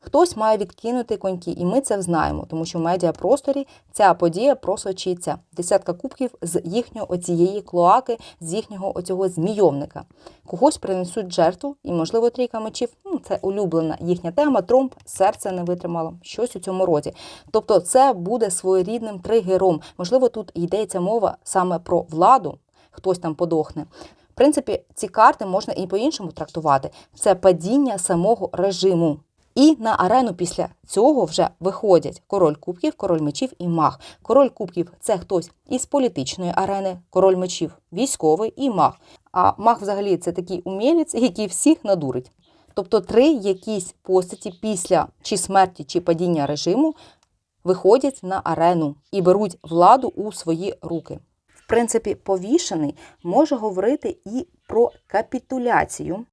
Хтось має відкинути коньки, і ми це знаємо, тому що в медіапросторі ця подія просочиться. Десятка кубків з їхньої оцієї клоаки, з їхнього оцього змійовника. Когось принесуть жертву, і, можливо, трійка мечів. Ну, це улюблена їхня тема. Тромб, серце не витримало, щось у цьому роді. Тобто, це буде своєрідним тригером. Можливо, тут йдеться мова саме про владу, хтось там подохне. В принципі, ці карти можна і по-іншому трактувати. Це падіння самого режиму. І на арену після цього вже виходять король кубків, король мечів і маг. Король кубків це хтось із політичної арени, король мечів військовий і маг. А маг взагалі це такий умілець, який всіх надурить. Тобто три якісь постаті після чи смерті, чи падіння режиму виходять на арену і беруть владу у свої руки. В принципі, повішений може говорити і про капітуляцію